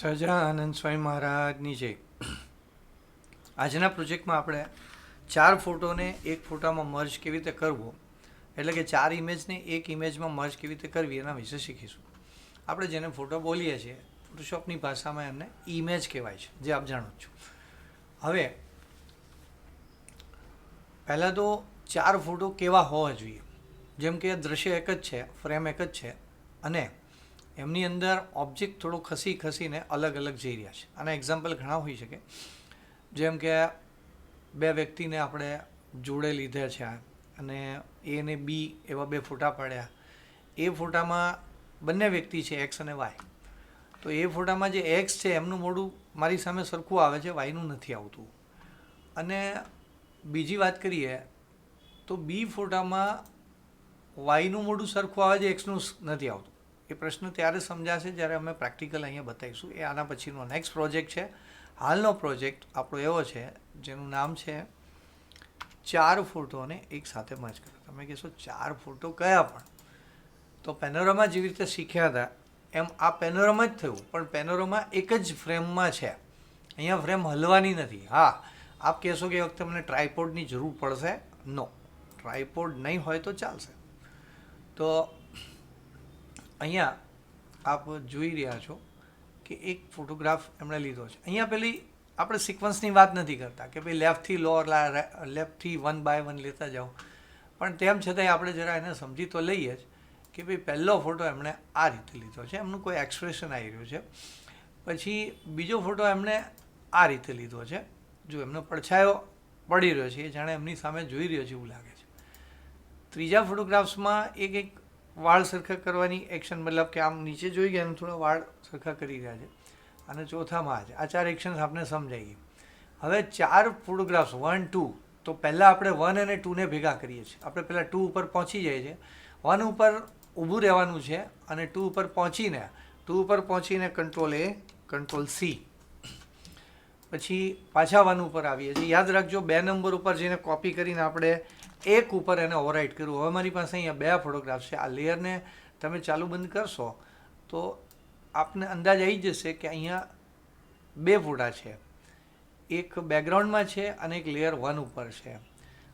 સહજાનંદ સ્વામી મહારાજની જય. આજના પ્રોજેક્ટમાં આપણે ચાર ફોટોને એક ફોટામાં મર્જ કેવી રીતે કરવો, એટલે કે ચાર ઇમેજને એક ઇમેજમાં મર્જ કેવી રીતે કરવી એના વિશે શીખીશું. આપણે જેને ફોટો બોલીએ છીએ ફોટોશોપની ભાષામાં એમને ઇમેજ કહેવાય છે, જે આપ જાણો છો. હવે, પહેલાં તો ચાર ફોટો કેવા હોવા જોઈએ? જેમ કે દ્રશ્ય એક જ છે, ફ્રેમ એક જ છે, અને એમની અંદર ઓબ્જેક્ટ થોડો ખસી ખસીને અલગ અલગ જઈ રહ્યા છે. આના એક્ઝામ્પલ ઘણા હોઈ શકે. જેમ કે બે વ્યક્તિને આપણે જોડે લીધા છે અને એ અને બી એવા બે ફોટા પાડ્યા. એ ફોટામાં બંને વ્યક્તિ છે એક્સ અને વાય તો એ ફોટામાં જે એક્સ છે, એમનું મોઢું મારી સામે સરખું આવે છે વાયનું નથી આવતું. અને બીજી વાત કરીએ તો બી ફોટામાં વાયનું મોઢું સરખું આવે છે એક્સનું નથી આવતું. એ પ્રશ્ન ત્યારે સમજાશે જ્યારે અમે પ્રેક્ટિકલ અહીંયા બતાવીશું. એ આના પછીનો નેક્સ્ટ પ્રોજેક્ટ છે. હાલનો પ્રોજેક્ટ આપણો એવો છે, જેનું નામ છે ચાર ફોટોને એક સાથે મર્જ કરો. તમે કહેશો ચાર ફોટો કયા પણ? તો પેનોરામા જેવી રીતે શીખ્યા હતા, એમ આ પેનોરામા જ થયું. પણ પેનોરામા એક જ ફ્રેમમાં છે. અહીંયા ફ્રેમ હલવાની નથી. હા, આપ કહેશો કે એ વખતે મને ટ્રાયપોડની જરૂર પડશે? નો ટ્રાયપોડ નહીં હોય તો ચાલશે. તો અહીંયા આપ જોઈ રહ્યા છો કે એક ફોટોગ્રાફ એમણે લીધો છે. અહીંયા પેલી આપણે સિક્વન્સની વાત નથી કરતા કે ભાઈ લેફ્ટથી લો લેફ્ટથી વન બાય વન લેતા જાઓ. પણ તેમ છતાંય આપણે જરા એને સમજી તો લઈએ જ કે ભાઈ પહેલો ફોટો એમણે આ રીતે લીધો છે. એમનું કોઈ એક્સપ્રેશન આવી રહ્યું છે. પછી બીજો ફોટો એમણે આ રીતે લીધો છે. જો એમનો પડછાયો પડી રહ્યો છે, એ જાણે એમની સામે જોઈ રહ્યો છે એવું લાગે છે. ત્રીજા ફોટોગ્રાફ્સમાં એક એક વાળ સરખા કરવાની એક્શન મતલબ કે આમ નીચે જોઈ ગયા થોડા વાળ સરખા કરી રહ્યા છે. અને ચોથામાં આ છે આ ચાર એક્શન્સ આપણે સમજાઈ ગઈ. હવે ચાર ફોટોગ્રાફ્સ વન ટુ તો પહેલાં આપણે વન અને ટુને ભેગા કરીએ છીએ. આપણે પહેલાં ટુ ઉપર પહોંચી જઈએ છીએ. વન ઉપર ઊભું રહેવાનું છે અને ટુ ઉપર પહોંચીને ટુ ઉપર પહોંચીને કંટ્રોલ એ કંટ્રોલ સી પછી પાછા વન ઉપર આવીએ છીએ. યાદ રાખજો, બે નંબર ઉપર જઈને કોપી કરીને આપણે એક ઉપર એને ઓવરરાઇટ કર્યું. હવે મારી પાસે અહીંયા બે ફોટોગ્રાફ છે. આ લેયરને તમે ચાલુ બંધ કરશો તો આપને અંદાજ આવી જશે કે અહીંયા બે ફોટા છે. એક બેકગ્રાઉન્ડમાં છે અને એક લેયર વન ઉપર છે.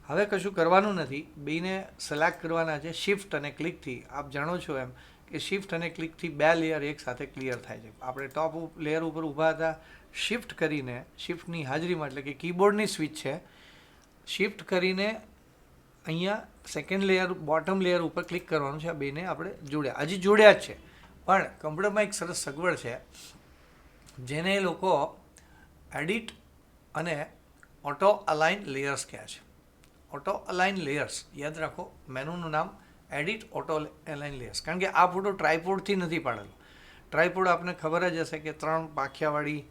હવે કશું કરવાનું નથી. બેને સિલેક્ટ કરવાના છે શિફ્ટ અને ક્લિકથી આપ જાણો છો એમ કે શિફ્ટ અને ક્લિકથી બે લેયર એક સાથે ક્લિયર થાય છે. આપણે ટોપ લેયર ઉપર ઊભા હતા. શિફ્ટ કરીને શિફ્ટની હાજરીમાં એટલે કે કીબોર્ડની સ્વિચ છે. શિફ્ટ કરીને અહીંયા સેકન્ડ લેયર બોટમ લેયર ઉપર ક્લિક કરવાનું છે આ બેને આપણે જોડ્યા. હજી જોડ્યા જ છે. પણ કમ્પ્યુટરમાં એક સરસ સગવડ છે, જેને એ લોકો એડિટ અને ઓટો અલાઇન લેયર્સ કહે છે. ઓટો અલાઇન લેયર્સ યાદ રાખો, મેનુનું નામ એડિટ ઓટો અલાઇન લેયર્સ કારણ કે આ ફોટો ટ્રાયપોડથી નથી પાડેલો. ટ્રાયપોડ આપને ખબર જ હશે કે ત્રણ પાખિયાવાળી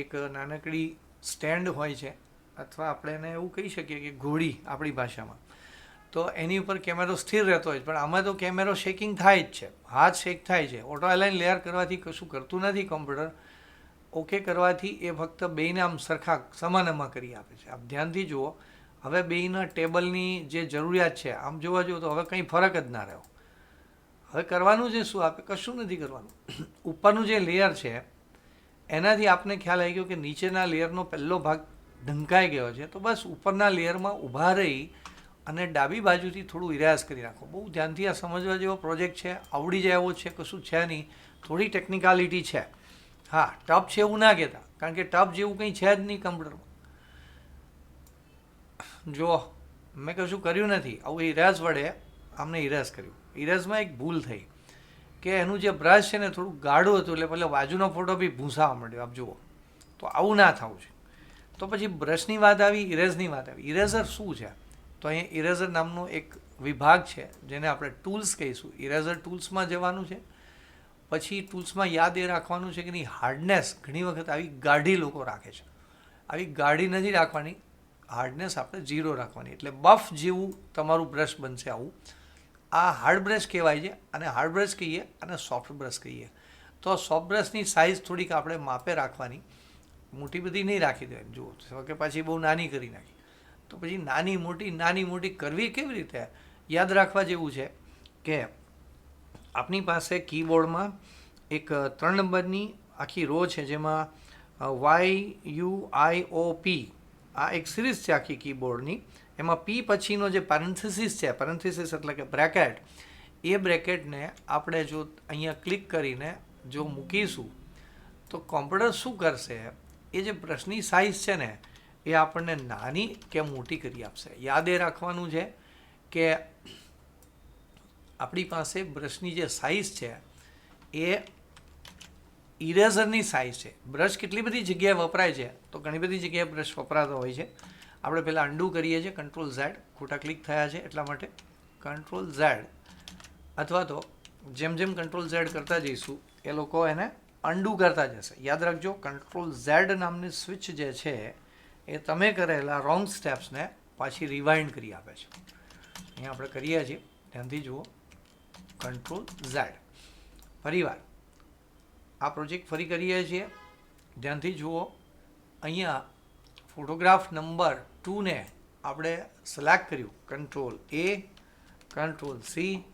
એક નાનકડી સ્ટેન્ડ હોય છે, અથવા આપણે એને એવું કહી શકીએ કે ઘોડી આપણી ભાષામાં. તો એની ઉપર કેમેરો સ્થિર રહેતો હોય છે. પણ આમાં તો કેમેરો શેકિંગ થાય જ છે. હાથ શેક થાય છે. ઓટો એલાઇન લેયર કરવાથી કશું કરતું નથી કોમ્પ્યુટર ઓકે કરવાથી એ ફક્ત બેયને આમ સરખા સમાનમાં કરી આપે છે. આપ ધ્યાનથી જુઓ. હવે બેયના ટેબલની જે જરૂરિયાત છે, આમ જોવા જુઓ તો હવે કંઈ ફરક જ ના રહ્યો. હવે કરવાનું છે શું? આપે કશું નથી કરવાનું. ઉપરનું જે લેયર છે, એનાથી આપને ખ્યાલ આવી ગયો કે નીચેના લેયરનો પહેલો ભાગ ઢંકાઈ ગયો છે. તો બસ ઉપરના લેયરમાં ઊભા રહી અને ડાબી બાજુથી થોડું ઇરાઝ કરી નાખો. બહુ ધ્યાનથી આ સમજવા જેવો પ્રોજેક્ટ છે, આવડી જાય એવો છે, કશું છે નહીં. થોડી ટેકનિકાલિટી છે. હા ટપ છે એવું ના કહેતા, કારણ કે ટપ જેવું કંઈ છે જ નહીં કમ્પ્યુટરમાં. જો, મેં કશું કર્યું નથી, આવું ઇરેઝ વડે આમને ઇરેઝ કર્યું. ઇરેઝમાં એક ભૂલ થઈ, કે એનું જે બ્રશ છે ને થોડું ગાઢું હતું, એટલે પહેલાં બાજુનો ફોટો બી ભૂંસાવા માંડ્યો, આપ જુઓ. તો આવું ના થવું છે. તો પછી બ્રશની વાત આવી, ઇરેઝની વાત આવી. ઇરેઝર શું છે? તો અહીંયા ઇરેઝર નામનો એક વિભાગ છે, જેને આપણે ટૂલ્સ કહીશું. ઇરેઝર ટૂલ્સમાં જવાનું છે. પછી ટૂલ્સમાં યાદ એ રાખવાનું છે કે એની હાર્ડનેસ ઘણી વખત આવી ગાઢી લોકો રાખે છે. આવી ગાઢી નથી રાખવાની હાર્ડનેસ આપણે ઝીરો રાખવાની. એટલે બફ જેવું તમારું બ્રશ બનશે આવું. આ હાર્ડ બ્રશ કહેવાય છે, અને હાર્ડ બ્રશ કહીએ, અને સોફ્ટ બ્રશ કહીએ. તો સોફ્ટ બ્રશની સાઇઝ થોડીક આપણે માપે રાખવાની. મોટી બધી નહીં રાખી દેવાની. જુઓ કે પછી બહુ નાની કરી નાખી. તો પછી નાની મોટી નાની મોટી કરવી કેવી રીતે? યાદ રાખવા જેવું છે કે આપની પાસે કીબોર્ડમાં એક ત્રણ નંબરની આખી રો છે જેમાં વાય યુ આઈ ઓ પી આ એક સિરીઝ છે આખી કીબોર્ડની. એમાં પી પછીનો જે પેરેન્થિસિસ છે પેરેન્થિસિસ એટલે કે બ્રેકેટ, એ બ્રેકેટને આપણે જો અહીંયા ક્લિક કરીને જો મૂકીશું, તો કોમ્પ્યુટર શું કરશે? એ જે બ્રશની સાઇઝ છે ને એ આપણને નાની કે મોટી કરી આપશે. યાદ એ રાખવાનું છે કે આપણી પાસે બ્રશની જે સાઇઝ છે, એ ઇરેઝરની સાઇઝ છે. બ્રશ કેટલી બધી જગ્યાએ વપરાય છે? તો ઘણી બધી જગ્યાએ બ્રશ વપરાતો હોય છે. આપણે પહેલાં અંડુ કરીએ છીએ કંટ્રોલ ઝેડ ખોટા ક્લિક થયા છે એટલા માટે કંટ્રોલ ઝેડ અથવા તો જેમ જેમ કંટ્રોલ ઝેડ કરતા જઈશું, એ લોકો એને અંડુ કરતા જશે. યાદ રાખજો કંટ્રોલ ઝેડ નામની સ્વિચ જે છે એ તમે કરેલા રોંગ સ્ટેપ્સને પાછી રિવાઇન્ડ કરી આપે છે. અહીંયા આપણે કરીએ છીએ. ધ્યાનથી જુઓ. કંટ્રોલ ઝેડ ફરીવાર. આ પ્રોજેક્ટ ફરી કરીએ છીએ. ધ્યાનથી જુઓ. અહીંયા ફોટોગ્રાફ નંબર ટુને આપણે સિલેક્ટ કર્યું. કંટ્રોલ એ કંટ્રોલ સી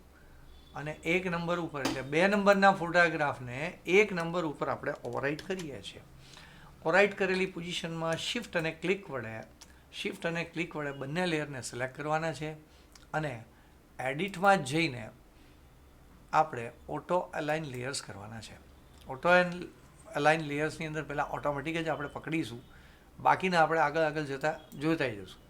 અને એક નંબર ઉપર. એટલે બે નંબરના ફોટોગ્રાફને એક નંબર ઉપર આપણે ઓવરરાઇટ કરીએ છીએ. ઓવરરાઇટ કરેલી પોઝિશનમાં શિફ્ટ અને ક્લિક વડે શિફ્ટ અને ક્લિક વડે બંને લેયરને સિલેક્ટ કરવાના છે અને એડિટમાં જઈને આપણે ઓટો અલાઇન લેયર્સ કરવાના છે. ઓટો અલાઇન લેયર્સની અંદર પહેલાં ઓટોમેટિક જ આપણે પકડીશું. બાકીના આપણે આગળ આગળ જતાં જોતા જઈશું.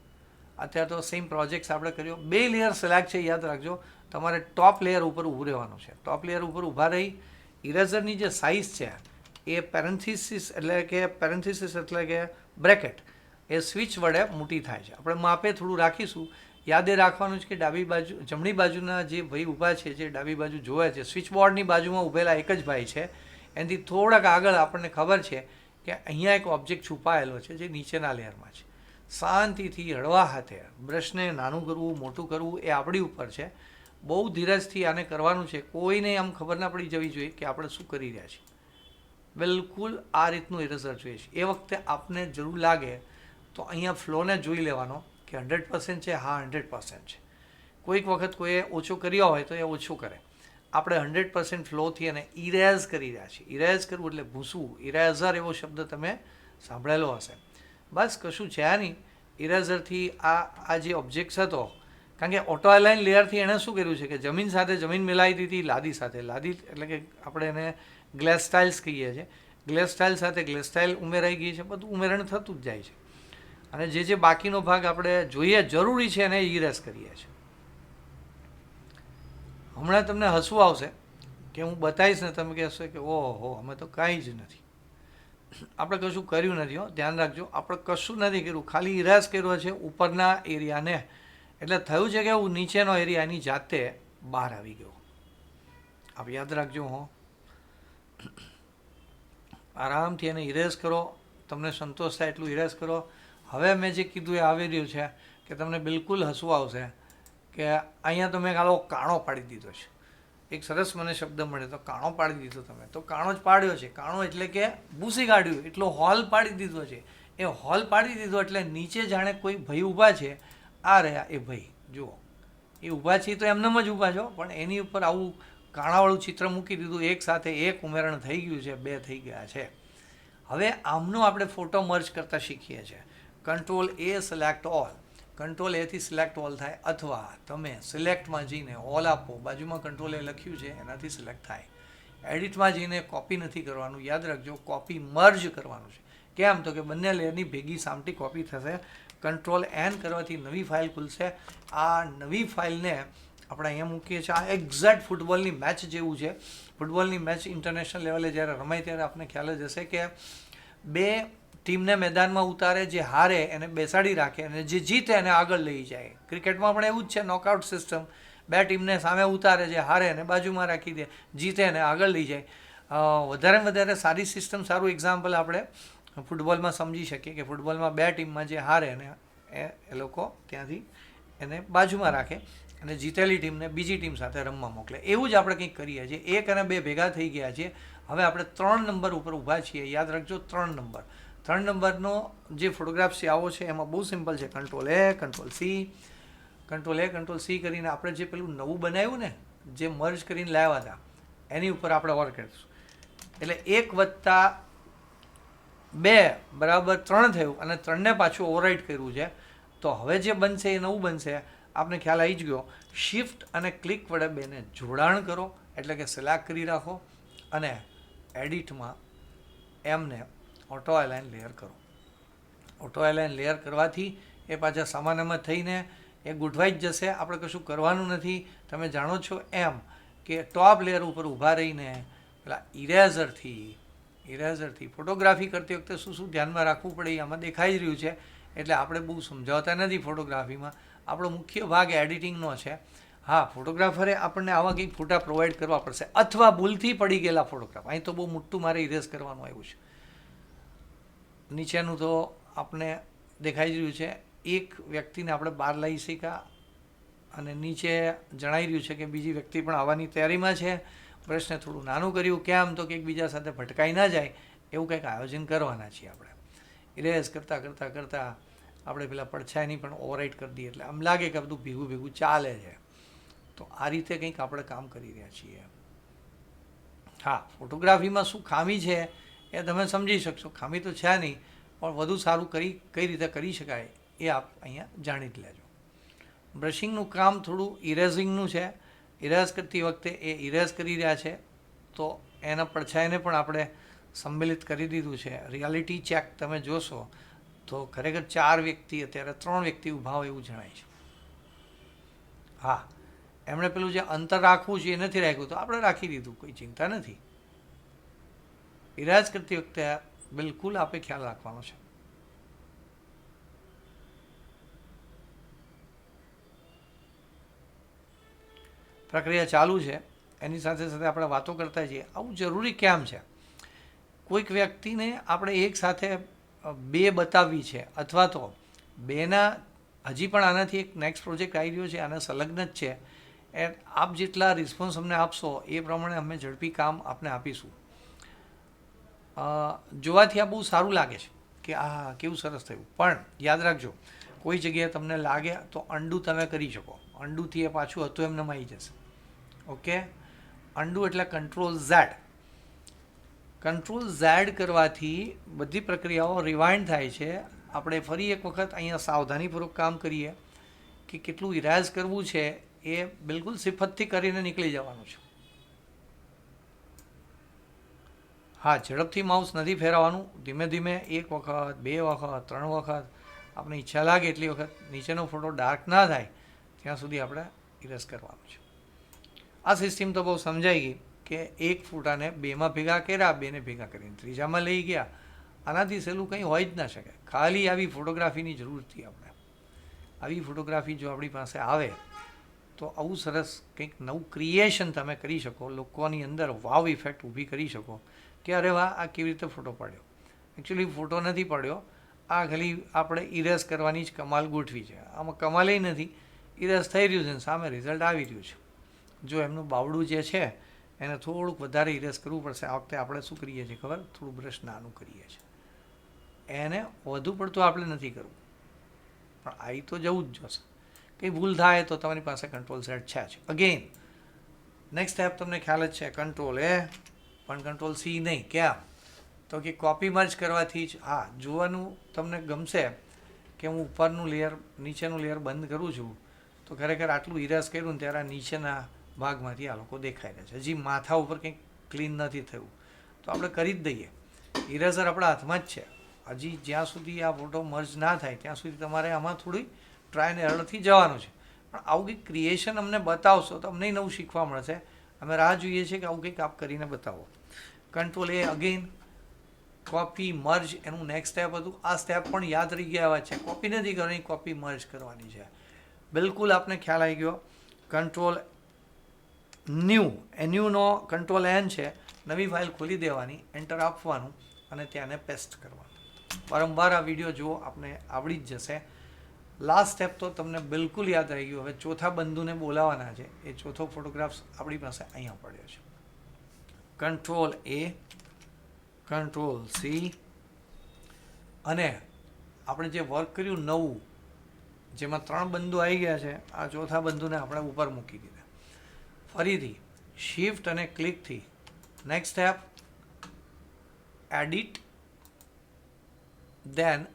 અત્યારે તો સેમ પ્રોજેક્ટ્સ આપણે કર્યો. બે લેયર સિલેક્ટ છે, યાદ રાખજો. તમારે ટોપ લેયર ઉપર ઊભું રહેવાનું છે. ટોપ લેયર ઉપર ઊભા રહી ઇરેઝરની જે સાઇઝ છે એ પેરેન્થિસિસ એટલે કે પેરેન્થિસિસ એટલે કે બ્રેકેટ એ સ્વિચ વડે મોટી થાય છે. આપણે માપે થોડું રાખીશું. યાદે રાખવાનું છે કે ડાબી બાજુ, જમણી બાજુના જે ભાઈ ઊભા છે, જે ડાબી બાજુ જોવે છે સ્વિચ બોર્ડની બાજુમાં ઊભેલા એક જ ભાઈ છે. એનાથી થોડાક આગળ આપણને ખબર છે કે અહીંયા એક ઓબ્જેક્ટ છુપાયેલો છે જે નીચેના લેયરમાં છે. શાંતિથી હળવા હાથે બ્રશને નાનું કરવું, મોટું કરવું એ આપણી ઉપર છે. બહુ ધીરજથી આને કરવાનું છે. કોઈને આમ ખબર ના પડી જવી જોઈએ કે આપણે શું કરી રહ્યા છીએ. બિલકુલ આ રીતનું ઇરેઝર જોઈએ છે. એ વખતે આપને જરૂર લાગે તો અહીંયા ફ્લોને જોઈ લેવાનો કે હંડ્રેડ પર્સન્ટ છે, હા હંડ્રેડ પર્સન્ટ છે. કોઈક વખત કોઈએ ઓછો કર્યો હોય તો એ ઓછું કરે. આપણે હંડ્રેડ પર્સન્ટ ફ્લોથી એને ઇરેઝ કરી રહ્યા છીએ. ઇરેઝ કરવું એટલે ભૂસવું. ઇરેઝર એવો શબ્દ તમે સાંભળેલો હશે. બસ કશું છે નહીં. ઇરેઝરથી આ આ જે ઓબ્જેક્ટ્સ હતો, કારણ કે ઓટો એલાઇન લેયરથી એણે શું કર્યું છે કે જમીન સાથે જમીન મિલાવી દીધી, લાદી સાથે. લાદી એટલે કે આપણે એને ગ્લેસ સ્ટાઇલ્સ કહીએ છીએ. ગ્લેસ સ્ટાઇલ સાથે ગ્લેસ સ્ટાઇલ ઉમેરાઈ ગઈ છે, બધું ઉમેરણ થતું જ જાય છે. અને જે જે બાકીનો ભાગ આપણે જોઈએ, જરૂરી છે એને ઇરેસ કરીએ છીએ. હમણાં તમને હસવું આવશે કે હું બતાવીશ ને તમે કહેશો કે ઓહો, અમે તો કાંઈ જ નથી. આપણે કશું કર્યું નથી હો, ધ્યાન રાખજો. આપણે કશું નથી કર્યું. ખાલી ઇરાસ કર્યો છે ઉપરના એરિયાને. એટલે થયું છે કે હું નીચેનો એરિયા એની જાતે બહાર આવી ગયો. આપ યાદ રાખજો હો. આરામથી એને ઇરેઝ કરો, તમને સંતોષ થાય એટલું ઇરેઝ કરો. હવે મેં જે કીધું એ આવી રહ્યું છે કે તમને બિલકુલ હસવું આવશે કે અહીંયા તમે કાલો કાણો પાડી દીધો છે. એક સરસ મને શબ્દ મળે તો કાણો પાડી દીધો તમે. તો કાણો જ પાડ્યો છે. કાણો એટલે કે ભૂસી કાઢ્યું એટલો હોલ પાડી દીધો છે. એ હોલ પાડી દીધો એટલે નીચે જાણે કોઈ ભય ઊભા છે. આ રહ્યા એ ભાઈ. જુઓ. એ ઊભા છે તો એમનેમ જ ઊભા છો, પણ એની ઉપર આવું કાણાવાળું ચિત્ર મૂકી દીધું, એક સાથે એક ઉમેરણ થઈ ગયું છે, બે થઈ ગયા છે. હવે આમનો આપણે ફોટો મર્જ કરતાં શીખીએ છીએ. Control A select all control એથી સિલેક્ટ ઓલ થાય, અથવા તમે સિલેક્ટમાં જઈને ઓલ આપો, બાજુમાં કંટ્રોલ એ લખ્યું છે, એનાથી સિલેક્ટ થાય. એડિટમાં જઈને કોપી નથી કરવાનું, યાદ રાખજો કોપી મર્જ કરવાનું છે. કેમ? તો કે બંને લેયરની ભેગી સામટી કોપી થશે. કંટ્રોલ એન કરવાથી નવી ફાઇલ ખુલશે. આ નવી ફાઇલને આપણે અહીંયા મૂકીએ છીએ. આ એક્ઝેક્ટ ફૂટબોલની મેચ જેવું છે. ફૂટબોલની મેચ ઇન્ટરનેશનલ લેવલે જ્યારે રમાય ત્યારે આપણે ખ્યાલ જ હશે કે બે ટીમને મેદાનમાં ઉતારે, જે હારે એને બેસાડી રાખે અને જે જીતે એને આગળ લઈ જાય. ક્રિકેટમાં પણ એવું જ છે નોકઆઉટ સિસ્ટમ બે ટીમને સામે ઉતારે, જે હારે એને બાજુમાં રાખી દે, જીતે એને આગળ લઈ જાય. વધારે વધારે સારી સિસ્ટમ સારું એક્ઝામ્પલ આપણે ફૂટબોલમાં સમજી શકીએ કે ફૂટબોલમાં બે ટીમમાં જે હારે એને એ લોકો ત્યાંથી એને બાજુમાં રાખે. અને જીતેલી ટીમને બીજી ટીમ સાથે રમવા મોકલે. એવું જ આપણે કંઈક કરીએ છીએ. એક અને બે ભેગા થઈ ગયા છીએ. હવે આપણે ત્રણ નંબર ઉપર ઊભા છીએ. યાદ રાખજો, ત્રણ નંબર. ત્રણ નંબરનો જે ફોટોગ્રાફ છે, આવો છે, એમાં બહુ સિમ્પલ છે. Control A control C control A control C કરીને આપણે જે પેલું નવું બનાવ્યું ને, જે મર્જ કરીને લાવ્યા હતા, એની ઉપર આપણે વર્ક કરીશું. એટલે એક વત્તા બે બરાબર ત્રણ થયું અને ત્રણને પાછું ઓવરરાઇટ કર્યું છે. તો હવે જે બનશે એ નવું બનશે. આપને ખ્યાલ આવી જ ગયો. શિફ્ટ અને ક્લિક વડે બેને જોડાણ કરો, એટલે કે સિલેક્ટ કરી રાખો અને એડિટમાં એમને ઓટો એલાઇન લેયર કરો. ઓટો એલાઇન લેયર કરવાથી એ પાછા સમાનામાં થઈને એ ગોઠવાઈ જ જશે. આપણે કશું કરવાનું નથી. તમે જાણો છો એમ કે ટોપ લેયર ઉપર ઊભા રહીને પેલા ઇરેઝરથી ઇરેઝરથી ફોટોગ્રાફી કરતી વખતે શું શું ધ્યાનમાં રાખવું પડે એ આમાં દેખાઈ જ રહ્યું છે. એટલે આપણે બહુ સમજાવતા નથી ફોટોગ્રાફીમાં. આપણો મુખ્ય ભાગ એડિટિંગનો છે. હા, ફોટોગ્રાફરે આપણને આવા કંઈક ફોટા પ્રોવાઈડ કરવા પડશે. અથવા ભૂલથી પડી ગયેલા ફોટોગ્રાફ. અહીં તો બહુ મોટું મારે ઇરેઝ કરવાનું આવ્યું છે. નીચેનું તો આપણે દેખાઈ રહ્યું છે. એક વ્યક્તિને આપણે બહાર લઈ શક્યા અને નીચે જણાઈ રહ્યું છે કે બીજી વ્યક્તિ પણ આવવાની તૈયારીમાં છે. પ્રશ્ને થોડું નાનું કર્યું. કેમ? તો કે એકબીજા સાથે ભટકાઈ ના જાય. એવું કંઈક આયોજન કરવાના છીએ આપણે. ઇરેઝ કરતાં કરતાં કરતાં આપણે પેલા પડછાયાની પણ ઓવરરાઇટ કરી દઈએ. એટલે આમ લાગે કે બધું ભેગું ભેગું ચાલે છે. તો આ રીતે કંઈક આપણે કામ કરી રહ્યા છીએ. હા, ફોટોગ્રાફીમાં શું ખામી છે એ તમે સમજી શકશો. ખામી તો છે નહીં, પણ વધુ સારું કરી, કઈ રીતે કરી શકાય એ આપ અહીંયા જાણી જ લેજો. બ્રશિંગનું કામ થોડું ઇરેઝિંગનું છે. ઇરેઝ કરતી વખતે એ ઇરેઝ કરી રહ્યા છે. તો એના પડછાયાને પણ આપણે સંમેલિત કરી દીધું છે. રિયાલિટી ચેક તમે જોશો તો ખરેખર ચાર વ્યક્તિ, અત્યારે ત્રણ વ્યક્તિ ઊભા હોય એવું જણાય છે. હા, એમણે પેલું જે અંતર રાખવું છે એ નથી રાખ્યું, તો આપણે રાખી દીધું, કોઈ ચિંતા નથી. ઇરાજ કરતી વખતે બિલકુલ આપણે ખ્યાલ રાખવાનો છે. પ્રક્રિયા ચાલુ છે, એની સાથે સાથે આપણે વાતો કરતા જઈએ. આવું જરૂરી કેમ છે? કોઈક વ્યક્તિને આપણે એક સાથે બે બતાવવી છે, અથવા તો બેના, હજી પણ આનાથી એક નેક્સ્ટ પ્રોજેક્ટ આવી રહ્યો છે, આના સંલગ્ન જ છે. એ આપ જેટલા રિસ્પોન્સ અમને આપશો, એ પ્રમાણે અમે ઝડપી કામ આપને આપીશું. જોવાથી આ બહુ સારું લાગે છે કે આ કેવું સરસ થયું. પણ યાદ રાખજો, કોઈ જગ્યાએ તમને લાગે તો અંડુ તમે કરી શકો. અંડુથી એ પાછું હતું એમને આવી જશે. ઓકે? અંડુ એટલે કંટ્રોલ ઝેડ કંટ્રોલ ઝેડ કરવાથી બધી પ્રક્રિયાઓ રિવાઇન્ડ થાય છે. આપણે ફરી એક વખત અહીંયા સાવધાનીપૂર્વક કામ કરીએ કે કેટલું ઇરાઝ કરવું છે એ બિલકુલ સિફતથી કરીને નીકળી જવાનું છે. હા, ઝડપથી માઉસ નથી ફેરવવાનું. ધીમે ધીમે એક વખત, બે વખત, ત્રણ વખત આપણે ઈચ્છા લાગે એટલી વખત નીચેનો ફોટો ડાર્ક ના થાય, ત્યાં સુધી આપણે ઇરેઝ કરવાનું છે. આ સિસ્ટમ તો બહુ સમજાઈ ગઈ. કે એક ફૂટાને બેમાં ભેગા કર્યા, બેને ભેગા કરીને ત્રીજામાં લઈ ગયા. આનાથી સહેલું કંઈ હોય જ ના શકે. ખાલી આવી ફોટોગ્રાફીની જરૂર હતી આપણે. આવી ફોટોગ્રાફી જો આપણી પાસે આવે, તો આવું સરસ કંઈક નવું ક્રિએશન તમે કરી શકો. લોકોની અંદર વાવ ઇફેક્ટ ઊભી કરી શકો કે અરે વાહ, આ કેવી રીતે ફોટો પાડ્યો? એકચ્યુઅલી ફોટો નથી પાડ્યો. આ ખાલી આપણે ઇરેઝ કરવાની જ કમાલ ગોઠવી છે. આમાં કમાલ નથી. ઇરેઝ થઈ રહ્યું છે સામે રિઝલ્ટ આવી રહ્યું છે. જો એમનું બાવડું જે છે એને થોડુંક વધારે ઇરેઝ કરવું પડશે. આ વખતે આપણે શું કરીએ છીએ ખબર? થોડું બ્રશ નાનું કરીએ છીએ. એને વધુ પડતું આપણે નથી કરવું. પણ આવી તો જવું જ જોશે. કંઈ ભૂલ થાય તો તમારી પાસે કંટ્રોલ સેટ છે જ. અગેન નેક્સ્ટ સ્ટેપ તમને ખ્યાલ જ છે કંટ્રોલ એ પણ કંટ્રોલ સી નહીં. કેમ તો કે કોપી મર્જ કરવાથી જ. હા, જોવાનું તમને ગમશે કે હું ઉપરનું લેયર નીચેનું લેયર બંધ કરું છું. તો ખરેખર આટલું ઇરેઝ કર્યું ને ત્યારે નીચેના ભાગમાંથી આ લોકો દેખાઈ રહ્યા છે. હજી માથા ઉપર કંઈક ક્લીન નથી થયું. તો આપણે કરી જ દઈએ. ઇરેઝર આપણા હાથમાં જ છે. હજી જ્યાં સુધી આ ફોટો મર્જ ના થાય, ત્યાં સુધી તમારે આમાં થોડી ટ્રાય એન્ડ એરરથી જવાનું છે. પણ આવું કંઈક ક્રિએશન અમને બતાવશો તો અમને નવું શીખવા મળશે. અમે રાહ જોઈએ છીએ કે આવું કંઈક આપ કરીને બતાવો. Control A again copy merge એનું નેક્સ્ટ સ્ટેપ હતું. આ સ્ટેપ પણ યાદ રહી ગયા છે. કોપી નથી કરવાની કોપી મર્જ કરવાની છે. બિલકુલ આપને ખ્યાલ આવી ગયો. કંટ્રોલ ન્યૂ એન્યુનો કંટ્રોલ એન છે, નવી ફાઇલ ખોલી દેવાની એન્ટર આપવાનું અને ત્યાંને પેસ્ટ કરવાનું. વારંવાર આ વીડિયો જુઓ, આપને આવડી જ જશે. લાસ્ટ સ્ટેપ તો તમને બિલકુલ યાદ રહી ગયું, હવે ચોથા બંધુને બોલાવવાના છે. એ ચોથો ફોટોગ્રાફ્સ આપણી પાસે અહીંયા પડ્યો છે. કંટ્રોલ એ કંટ્રોલ સી અને આપણે જે વર્ક કર્યું નવું, જેમાં ત્રણ બંધુ આવી ગયા છે, આ ચોથા બંધુને આપણે ઉપર મૂકી દીધા. ફરીથી શિફ્ટ અને ક્લિકથી next step edit then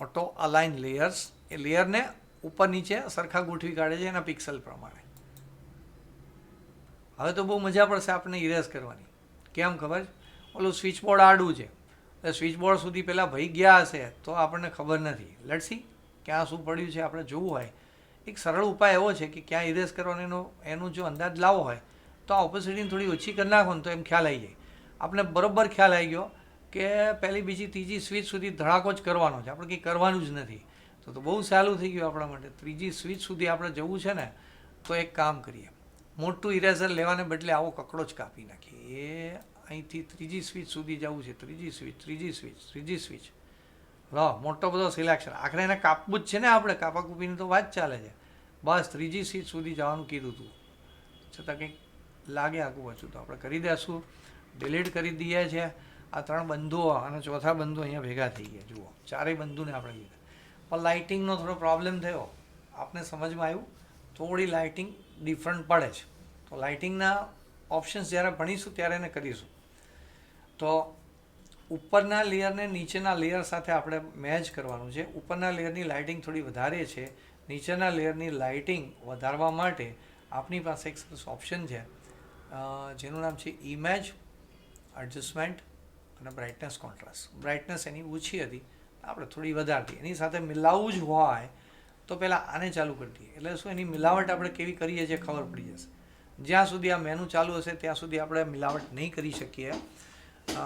auto align layers એ લેયરને ઉપર નીચે સરખા ગોઠવી કાઢે છે એના પિક્સલ પ્રમાણે. હવે તો બહુ મજા પડશે આપણને ઇરેઝ કરવાની. કેમ ખબર? ઓલું સ્વિચ બોર્ડ આડું છે. એટલે સ્વિચ બોર્ડ સુધી પહેલાં ભાઈ ગયા હશે તો આપણને ખબર નથી. લડસી ક્યાં શું પડ્યું છે આપણે જોવું હોય. એક સરળ ઉપાય એવો છે કે ક્યાં ઇરેઝ કરવાનો એનો, એનું જો અંદાજ લાવો હોય, તો આ ઓપોસિટીને થોડી ઓછી કરી નાખો ને તો એમ ખ્યાલ આવી જાય. આપણે બરોબર ખ્યાલ આવી ગયો કે પહેલી બીજી ત્રીજી સ્વિચ સુધી ધડાકો જ કરવાનો છે. આપણે કંઈ કરવાનું જ નથી. તો તો બહુ સહેલું થઈ ગયું આપણા માટે. ત્રીજી સ્વિચ સુધી આપણે જવું છે ને, તો એક કામ કરીએ. મોટું ઇરેઝર લેવાને બદલે આવો કકડો જ કાપી નાખીએ. એ અહીંથી ત્રીજી સ્વિચ સુધી જવું છે. ત્રીજી સ્વિચ ત્રીજી સ્વિચ ત્રીજી સ્વિચ. લો, મોટો બધો સિલેક્શન આખરે એને કાપવું જ છે ને આપણે કાપા કૂપીની તો વાત ચાલે છે. બસ, ત્રીજી સીટ સુધી જવાનું કીધું હતું છતાં કંઈક લાગે આખું પાછું તો. આપણે કરી દેશું. ડિલીટ કરી દઈએ છીએ આ ત્રણ બંધુઓ અને ચોથા બંધુ અહીંયા ભેગા થઈ ગયા. જુઓ, ચારેય બંધુને આપણે લીધા. પણ લાઇટિંગનો થોડો પ્રોબ્લેમ થયો. આપને સમજમાં આવ્યું? થોડી લાઇટિંગ ડિફરન્ટ પડે છે. તો લાઇટિંગના ઓપ્શન્સ જ્યારે ભણીશું, ત્યારે એને કરીશું. તો ઉપરના લેયરને નીચેના લેયર સાથે આપણે મેચ કરવાનું છે. ઉપરના લેયરની લાઇટિંગ થોડી વધારે છે. નીચેના લેયરની લાઇટિંગ વધારવા માટે આપણી પાસે એક ઓપ્શન છે. જેનું નામ છે ઇમેજ એડજસ્ટમેન્ટ અને બ્રાઇટનેસ કોન્ટ્રાસ્ટ બ્રાઇટનેસ એની ઓછી હતી. આપણે થોડી વધારતી. એની સાથે મિલાવવું જ હોય તો પહેલાં આને ચાલુ કરી દઈએ. એટલે શું એની મિલાવટ આપણે કેવી કરીએ છીએ ખબર પડી જશે. જ્યાં સુધી આ મેનુ ચાલુ હશે, ત્યાં સુધી આપણે મિલાવટ નહીં કરી શકીએ.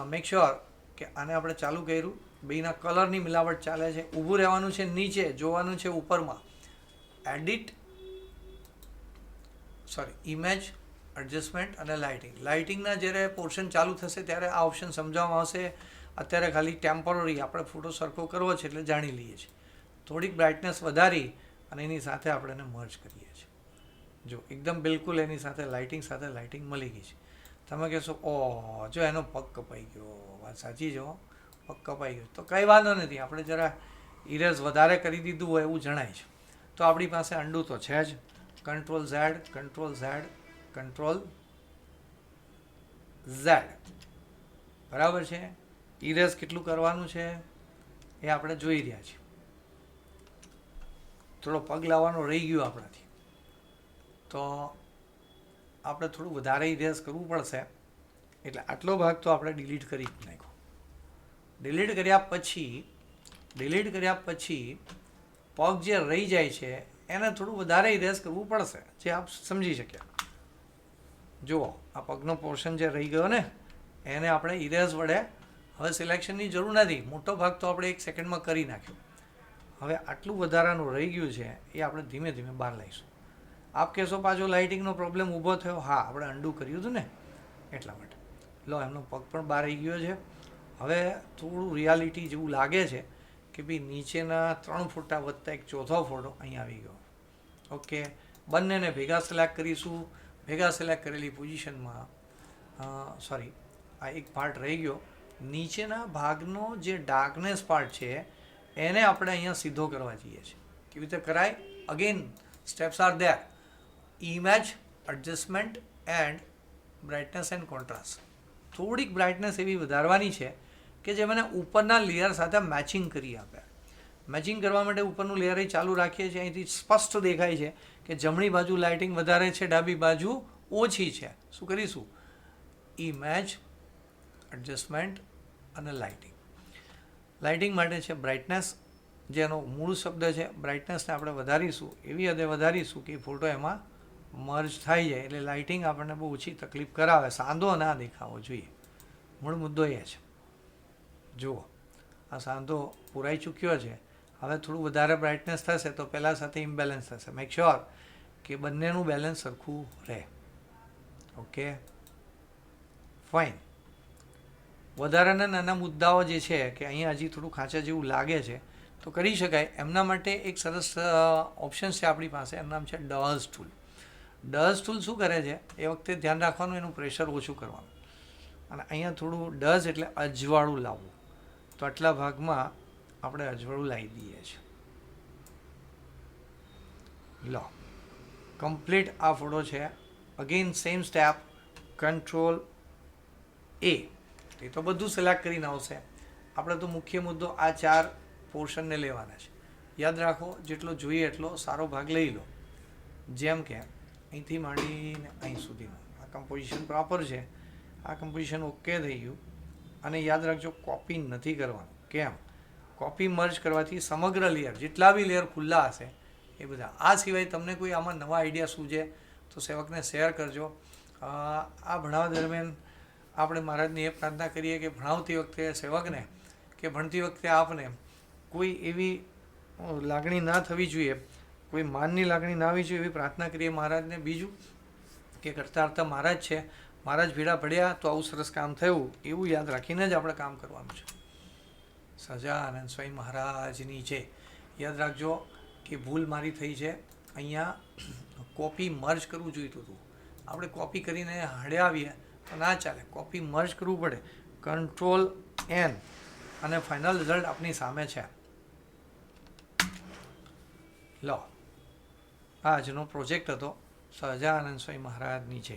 મેક શ્યોર કે આને આપણે ચાલુ કર્યું. બેના કલરની મિલાવટ ચાલે છે. ઊભું રહેવાનું છે નીચે, જોવાનું છે ઉપરમાં. એડિટ સોરી ઇમેજ એડજસ્ટમેન્ટ અને લાઇટિંગ લાઇટિંગના જ્યારે પોર્શન ચાલુ થશે ત્યારે આ ઓપ્શન સમજાવવામાં આવશે. અત્યારે ખાલી ટેમ્પરરી આપણે ફોટો સરખો કરવો છે એટલે જાણી લઈએ છીએ. થોડીક બ્રાઇટનેસ વધારી અને એની સાથે આપણે એને મર્જ કરીએ છીએ. જો, એકદમ બિલકુલ એની સાથે લાઇટિંગ સાથે લાઇટિંગ મળી ગઈ છે. તમે કહેશો, ઓ, જો એનો પગ કપાઈ ગયો. વાત સાચી જો પગ કપાઈ ગયો. તો કંઈ વાંધો નથી. આપણે જરા ઇરેઝ વધારે કરી દીધું હોય એવું જણાય છે. તો આપણી પાસે અંડું તો છે જ. Control Z control Z control Z બરાબર છે? ઇરેઝ કેટલું કરવાનું છે? એ આપણે જોઈ રહ્યા છીએ. થોડો પગ લાવવાનો રહી ગયો આપણાથી. તો આપણે થોડું વધારે ઇરેઝ કરવું પડશે. એટલે આટલો ભાગ તો આપણે ડિલીટ કરી જ નાખ્યો. ડિલીટ કર્યા પછી ડિલીટ કર્યા પછી પગ જે રહી જાય છે, એને થોડું વધારે ઇરેઝ કરવું પડશે, જે આપ સમજી શક્યા. જુઓ, આ પગનો પોર્શન જે રહી ગયો ને, એને આપણે ઇરેઝ વડે હવે સિલેક્શનની જરૂર નથી. મોટો ભાગ તો આપણે એક સેકન્ડમાં કરી નાખ્યો. હવે આટલું વધારાનું રહી ગયું છે, એ આપણે ધીમે ધીમે બહાર લાવીશું. આપ કહેશો પાછો લાઇટિંગનો પ્રોબ્લેમ ઊભો થયો. હા, આપણે અંડું કર્યું હતું ને, એટલા માટે. લો, એમનો પગ પણ બહાર આવી ગયો છે. હવે થોડું રિયાલિટી જેવું લાગે છે કે ભાઈ નીચેના ત્રણ ફોટા વધતા એક ચોથો ફોટો અહીં આવી ગયો. ઓકે બંનેને ભેગા સિલેક્ટ કરીશું. ભેગા સિલેક્ટ કરેલી પોઝિશનમાં સોરી આ એક પાર્ટ રહી ગયો. નીચેના ભાગનો જે ડાર્કનેસ પાર્ટ છે, એને આપણે અહીંયા સીધો કરવા જઈએ છીએ. કેવી રીતે કરાય? Again steps are there image adjustment and brightness and contrast થોડીક બ્રાઇટનેસ એવી વધારવાની છે કે જે મને ઉપરના લેયર સાથે મેચિંગ કરી આપે. મેચિંગ કરવા માટે ઉપરનું લેયર ચાલુ રાખીએ છીએ. અહીંથી સ્પષ્ટ દેખાય છે કે જમણી બાજુ લાઇટિંગ વધારે છે, ડાબી બાજુ ઓછી છે. શું કરીશું? ઇમેજ એડજસ્ટમેન્ટ અને લાઇટિંગ લાઇટિંગ માટે છે બ્રાઇટનેસ જેનો મૂળ શબ્દ છે. બ્રાઇટનેસને આપણે વધારીશું. એવી હદે વધારીશું કે ફોટો એમાં મર્જ થઈ જાય એટલે લાઇટિંગ આપણને બહુ ઓછી તકલીફ કરાવે. સાંધો ના દેખાવો જોઈએ. મૂળ મુદ્દો એ છે. જુઓ, આ સાંધો પૂરાઈ ચૂક્યો છે. હવે થોડું વધારે બ્રાઇટનેસ થશે તો પહેલાં સાથે ઇમ્બેલેન્સ થશે. મેક શ્યોર કે બંનેનું બેલેન્સ સરખું રહે. ઓકે ફાઇન વધારાના નાના મુદ્દાઓ જે છે કે અહીંયા હજી થોડું ખાંચા જેવું લાગે છે, તો કરી શકાય. એમના માટે એક સરસ ઓપ્શન છે આપણી પાસે. એનું નામ છે ડર્સ ટૂલ ડઝ ટૂલ શું કરે છે? એ વખતે ધ્યાન રાખવાનું, એનું પ્રેશર ઓછું કરવાનું. અને અહીંયા થોડું ડઝ એટલે અજવાળું લાવવું. તો આટલા ભાગમાં આપણે અજવાળું લાવી દઈએ છીએ. લો. કમ્પ્લીટ આ ફોટો છે. Again same step control A A તો બધું સિલેક્ટ કરીને આવશે. આપણે તો મુખ્ય મુદ્દો આ ચાર પોર્શનને લેવાના છે. યાદ રાખો, જેટલો જોઈએ એટલો સારો ભાગ લઈ લો. જેમ કે અહીંથી માંડીને અહીં સુધીનું. આ કમ્પોઝિશન પ્રોપર છે. આ કમ્પોઝિશન ઓકે થઈ ગયું. અને યાદ રાખજો કોપી નથી કરવાનું. કેમ? કોપી મર્જ કરવાથી સમગ્ર લેયર જેટલા બી લેયર ખુલ્લા હશે, એ બધા. આ સિવાય તમને કોઈ આમાં નવા આઈડિયા સૂઝે તો સેવકને શેર કરજો. આ ભણાવવા દરમિયાન આપણે મહારાજની એ પ્રાર્થના કરીએ કે ભણાવતી વખતે સેવકને કે ભણતી વખતે આપને કોઈ એવી લાગણી ના થવી જોઈએ કોઈ માનની લાગણી ના આવી જોઈએ એવી પ્રાર્થના કરીએ મહારાજને. બીજું કે કરતા કરતા મહારાજ છે, મહારાજ ભીડા પડ્યા તો આવું સરસ કામ થયું, એવું યાદ રાખીને જ આપણે કામ કરવાનું છે. સજાનંદ સ્વામી મહારાજની છે યાદ રાખજો કે ભૂલ મારી થઈ છે, અહીંયા કોપી મર્જ કરવું જોઈતું હતું. આપણે કોપી કરીને હળે આવીએ તો ના ચાલે, કોપી મર્જ કરવું પડે. કંટ્રોલ એન અને ફાઇનલ રિઝલ્ટ આપની સામે છે. લો. આજનો પ્રોજેક્ટ હતો સહજાનંદ સ્વામી મહારાજની છે